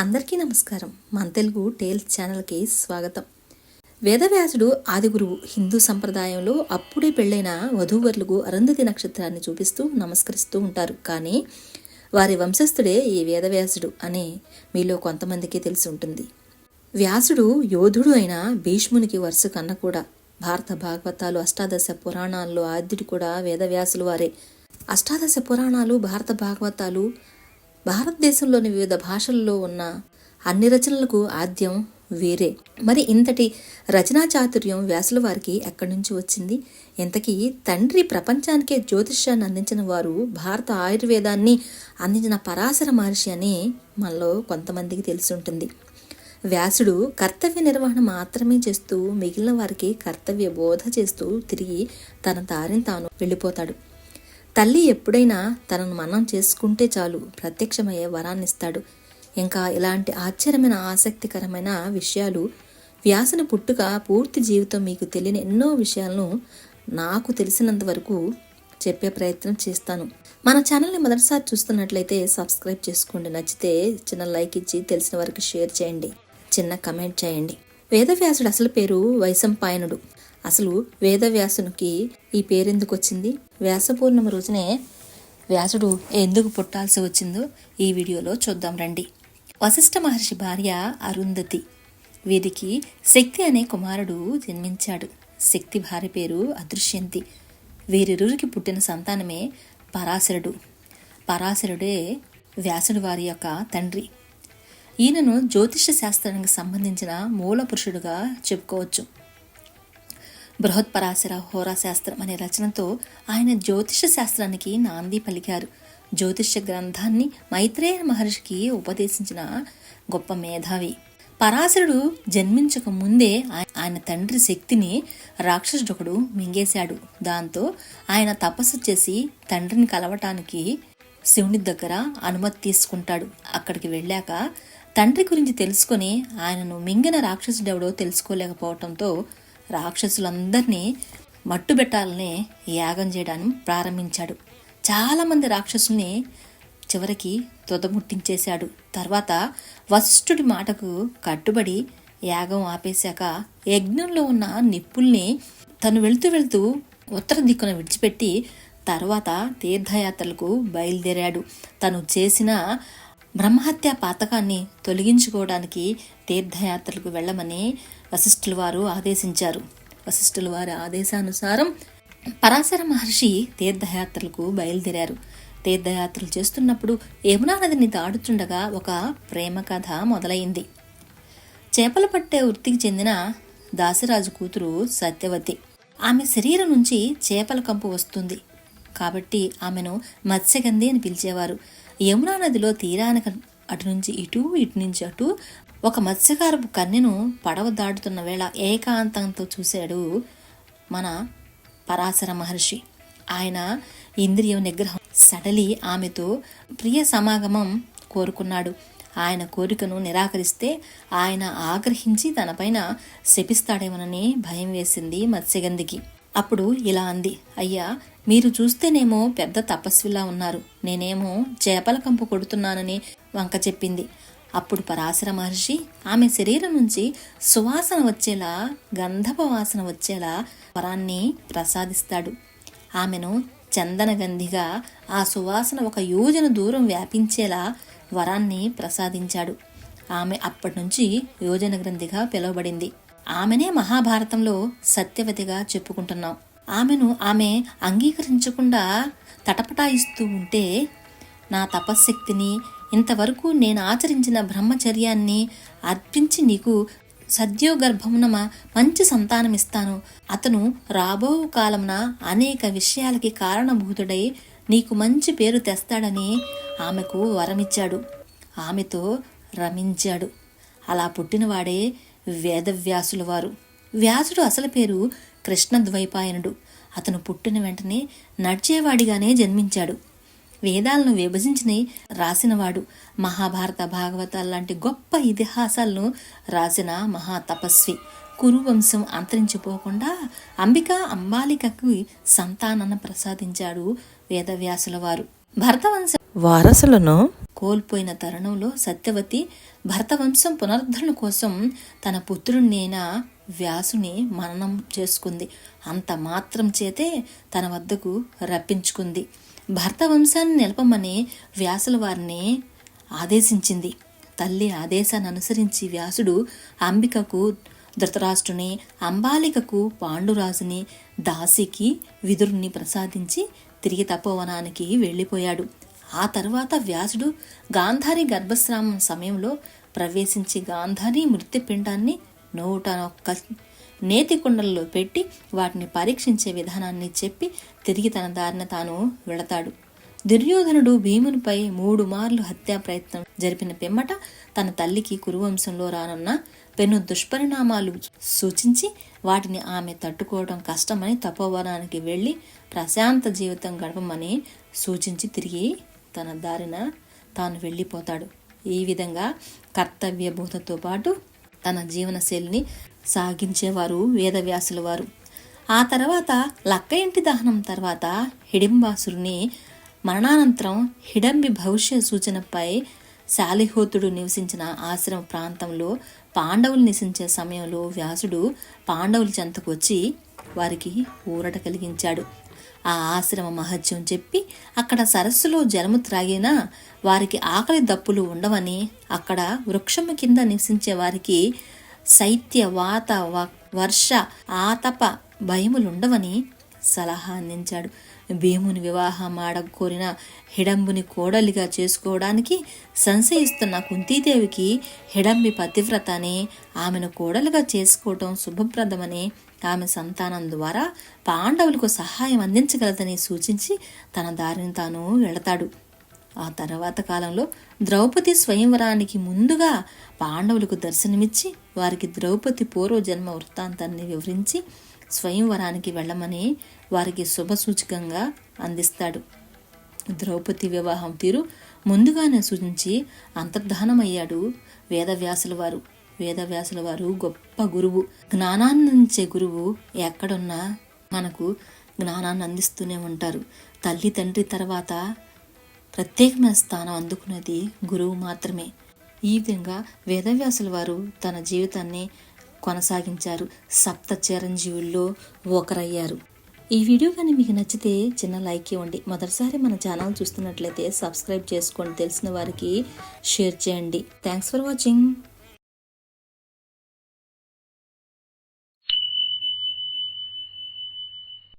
అందరికీ నమస్కారం. మన తెలుగు టేల్స్ ఛానల్కి స్వాగతం. వేదవ్యాసుడు ఆదిగురువు హిందూ సంప్రదాయంలో అప్పుడే పెళ్ళైన వధూవరులకు అరుంధతి నక్షత్రాన్ని చూపిస్తూ నమస్కరిస్తూ ఉంటారు. కానీ వారి వంశస్థుడే ఈ వేదవ్యాసుడు అనే మీలో కొంతమందికి తెలిసి ఉంటుంది. వ్యాసుడు యోధుడు అయిన భీష్మునికి వరుస కన్న కూడా. భారత భాగవతాలు అష్టాదశ పురాణాల్లో ఆద్యుడు కూడా వేదవ్యాసులు వారే. అష్టాదశ పురాణాలు భారత భాగవతాలు భారతదేశంలోని వివిధ భాషల్లో ఉన్న అన్ని రచనలకు ఆద్యం వేరే. మరి ఇంతటి రచనా చాతుర్యం వ్యాసుల వారికి ఎక్కడి నుంచి వచ్చింది? ఇంతకీ తండ్రి ప్రపంచానికే జ్యోతిష్యాన్ని అందించిన వారు భారత ఆయుర్వేదాన్ని అందించిన పరాశర మహర్షి అని మనలో కొంతమందికి తెలిసి ఉంటుంది వ్యాసుడు కర్తవ్య నిర్వహణ మాత్రమే చేస్తూ మిగిలిన వారికి కర్తవ్య బోధ చేస్తూ తిరిగి తన దారిని తాను వెళ్ళిపోతాడు. తల్లి ఎప్పుడైనా తనను మనం చేసుకుంటే చాలు ప్రత్యక్షమయ్యే వరాన్నిస్తాడు. ఇంకా ఇలాంటి ఆశ్చర్యమైన ఆసక్తికరమైన విషయాలు వ్యాసన పుట్టుక పూర్తి జీవితం మీకు తెలియని ఎన్నో విషయాలను నాకు తెలిసినంత వరకు చెప్పే ప్రయత్నం చేస్తాను. మన ఛానల్ని మొదటిసారి చూస్తున్నట్లయితే సబ్స్క్రైబ్ చేసుకోండి. నచ్చితే చిన్న లైక్ ఇచ్చి తెలిసిన వరకు షేర్ చేయండి. చిన్న కమెంట్ చేయండి. వేదవ్యాసుడు అసలు పేరు వైశంపాయనుడు. అసలు వేదవ్యాసునికి ఈ పేరెందుకు వచ్చింది? వ్యాసపూర్ణిమ రోజునే వ్యాసుడు ఎందుకు పుట్టాల్సి వచ్చిందో ఈ వీడియోలో చూద్దాం రండి. వశిష్ఠ మహర్షి భార్య అరుంధతి వీరికి శక్తి అనే కుమారుడు జన్మించాడు. శక్తి భార్య పేరు అదృశ్యంతి. వీరిరువురికి పుట్టిన సంతానమే పరాశరుడు. పరాశరుడే వ్యాసుడు వారి యొక్క తండ్రి. ఈయనను జ్యోతిష శాస్త్రానికి సంబంధించిన మూల పురుషుడుగా చెప్పుకోవచ్చు. బృహత్పరాశర హోరాశాస్త్రం అనే రచనతో ఆయన జ్యోతిష శాస్త్రానికి నాంది పలికారు. జ్యోతిష గ్రంథాన్ని మైత్రేయ మహర్షికి ఉపదేశించిన గొప్ప మేధావి. పరాశరుడు జన్మించక ముందే ఆయన తండ్రి శక్తిని రాక్షసుడొకడు మింగేశాడు. దాంతో ఆయన తపస్సు చేసి తండ్రిని కలవటానికి శివుని దగ్గర అనుమతి తీసుకుంటాడు. అక్కడికి వెళ్ళాక తండ్రి గురించి తెలుసుకొని ఆయనను మింగిన రాక్షసుడెవడో తెలుసుకోలేకపోవటంతో రాక్షసులందరినీ మట్టుబెట్టాలని యాగం చేయడానికి ప్రారంభించాడు. చాలామంది రాక్షసుల్ని చివరికి తుదముట్టించేశాడు. తర్వాత వశిష్ఠుడి మాటకు కట్టుబడి యాగం ఆపేశాక యజ్ఞంలో ఉన్న నిప్పుల్ని తను వెళుతూ వెళుతూ ఉత్తర దిక్కున విడిచిపెట్టి తర్వాత తీర్థయాత్రలకు బయలుదేరాడు. తను చేసిన బ్రహ్మహత్య పాతకాన్ని తొలగించుకోవడానికి తీర్థయాత్రలకు వెళ్ళమని వశిష్ఠుల వారు ఆదేశించారు. వశిష్ఠుల వారి ఆదేశానుసారం పరాశర మహర్షి తీర్థయాత్రలకు బయలుదేరారు. తీర్థయాత్రలు చేస్తున్నప్పుడు యమునా నదిని దాడుతుండగా ఒక ప్రేమ కథ మొదలైంది. చేపలు పట్టే వృత్తికి చెందిన దాసిరాజు కూతురు సత్యవతి. ఆమె శరీరం నుంచి చేపల కంపు వస్తుంది. కాబట్టి ఆమెను మత్స్యగంధి అని పిలిచేవారు. యమునా నదిలో తీరానికి అటు నుంచి ఇటు ఇటు నుంచి అటు ఒక మత్స్యకారపు కన్నెను పడవ దాటుతున్న వేళ ఏకాంతంతో చూశాడు మన పరాశర మహర్షి. ఆయన ఇంద్రియం నిగ్రహం సడలి ఆమెతో ప్రియ సమాగమం కోరుకున్నాడు. ఆయన కోరికను నిరాకరిస్తే ఆయన ఆగ్రహించి తనపైన శపిస్తాడేమోనని భయం వేసింది మత్స్యగంధికి. అప్పుడు ఇలా అంది అయ్యా మీరు చూస్తేనేమో పెద్ద తపస్విలా ఉన్నారు. నేనేమో చేపల కంపు కొడుతున్నానని వంక చెప్పింది. అప్పుడు పరాశర మహర్షి ఆమె శరీరం నుంచి సువాసన వచ్చేలా గంధప వాసన వచ్చేలా వరాన్ని ప్రసాదిస్తాడు. ఆమెను చందనగంధిగా ఆ సువాసన ఒక యోజన దూరం వ్యాపించేలా వరాన్ని ప్రసాదించాడు. ఆమె అప్పటి నుంచి యోజన గ్రంథిగా పిలువబడింది. ఆమెనే మహాభారతంలో సత్యవతిగా చెప్పుకుంటున్నాం. ఆమెను ఆమె అంగీకరించకుండా తటపటాయిస్తూ ఉంటే నా తపశ్శక్తిని ఇంతవరకు నేను ఆచరించిన బ్రహ్మచర్యాన్ని అర్పించి నీకు సద్యోగర్భమున మంచి సంతానమిస్తాను. అతను రాబో కాలమున అనేక విషయాలకి కారణభూతుడై నీకు మంచి పేరు తెస్తాడని ఆమెకు వరమిచ్చాడు. ఆమెతో రమించాడు. అలా పుట్టినవాడే వేదవ్యాసుల వారు. వ్యాసుడు అసలు పేరు కృష్ణద్వైపాయనుడు. అతను పుట్టిన వెంటనే నడిచేవాడిగానే జన్మించాడు. వేదాలను విభజించిన రాసినవాడు. మహాభారత భాగవతాల లాంటి గొప్ప ఇతిహాసాలను రాసిన మహాతపస్వి. కురువంశం అంతరించిపోకుండా అంబిక అంబాలికకు సంతానాన్ని ప్రసాదించాడు వేదవ్యాసుల వారు. భరతవంశ వారసులను కోల్పోయిన తరుణంలో సత్యవతి భరత వంశం పునరుద్ధరణ కోసం తన పుత్రుణ్ణైన వ్యాసుని మననం చేసుకుంది. అంత మాత్రం చేతే తన వద్దకు రప్పించుకుంది. భర్త వంశాన్ని నిలపమని వ్యాసుల వారిని ఆదేశించింది. తల్లి ఆదేశాన్ని అనుసరించి వ్యాసుడు అంబికకు ధృతరాష్ట్రుని అంబాలికకు పాండురాజుని దాసికి విదురుని ప్రసాదించి తిరిగి తపోవనానికి వెళ్ళిపోయాడు. ఆ తరువాత వ్యాసుడు గాంధారి గర్భస్రామం సమయంలో ప్రవేశించి గాంధారి మృత్యుపిండాన్ని నూట ఒక్క నేతి కుండల్లో పెట్టి వాటిని పరీక్షించే విధానాన్ని చెప్పి తిరిగి తన దారిన తాను వెళతాడు. దుర్యోధనుడు భీమునిపై మూడు మార్లు హత్యా ప్రయత్నం జరిపిన పిమ్మట తన తల్లికి కురువంశంలో రానున్న పెను దుష్పరిణామాలు సూచించి వాటిని ఆమె తట్టుకోవడం కష్టమని తపోవనానికి వెళ్ళి ప్రశాంత జీవితం గడపమని సూచించి తిరిగి తన దారిన తాను వెళ్ళిపోతాడు. ఈ విధంగా కర్తవ్య బోధతో పాటు తన జీవనశైలిని సాగించేవారు వేదవ్యాసుల వారు. ఆ తర్వాత లక్క ఇంటి దహనం తర్వాత హిడింబాసురుని మరణానంతరం హిడంబి భవిష్య సూచనపై శాలిహోతుడు నివసించిన ఆశ్రమ ప్రాంతంలో పాండవులు నివసించే సమయంలో వ్యాసుడు పాండవుల చెంతకు వచ్చి వారికి ఊరట కలిగించాడు. ఆ ఆశ్రమ మహత్యం చెప్పి అక్కడ సరస్సులో జలము త్రాగినా వారికి ఆకలి దప్పులు ఉండవని అక్కడ వృక్షము కింద నివసించే వారికి శైత్య వాత వ- వర్ష ఆతప భయములుండవని సలహా అందించాడు. భీముని వివాహం ఆడ కోరిన హిడంబుని కోడలిగా చేసుకోవడానికి సంశయిస్తున్న కుంతీదేవికి హిడంబి పతివ్రత అని ఆమెను కోడలుగా చేసుకోవటం శుభప్రదమని ఆమె సంతానం ద్వారా పాండవులకు సహాయం అందించగలదని సూచించి తన దారిని తాను వెళతాడు. ఆ తర్వాత కాలంలో ద్రౌపది స్వయంవరానికి ముందుగా పాండవులకు దర్శనమిచ్చి వారికి ద్రౌపది పూర్వజన్మ వృత్తాంతాన్ని వివరించి స్వయంవరానికి వెళ్ళమని వారికి శుభసూచకంగా అందిస్తాడు. ద్రౌపది వివాహం తీరు ముందుగానే సూచించి అంతర్ధానమయ్యాడు వేదవ్యాసుల వారు. వేదవ్యాసుల వారు గొప్ప గురువు. జ్ఞానాన్నించే గురువు ఎక్కడున్నా మనకు జ్ఞానాన్ని అందిస్తూనే ఉంటారు. తల్లి తండ్రి తర్వాత ప్రత్యేకమైన స్థానం అందుకున్నది గురువు మాత్రమే. ఈ విధంగా వేదవ్యాసుల వారు తన జీవితాన్ని కొనసాగించారు. సప్త చిరంజీవుల్లో ఒకరయ్యారు. ఈ వీడియో కానీ మీకు నచ్చితే చిన్న లైక్ ఇవ్వండి. మొదటిసారి మన ఛానల్ చూస్తున్నట్లయితే సబ్స్క్రైబ్ చేసుకోండి తెలిసిన వారికి షేర్ చేయండి. Thanks for watching.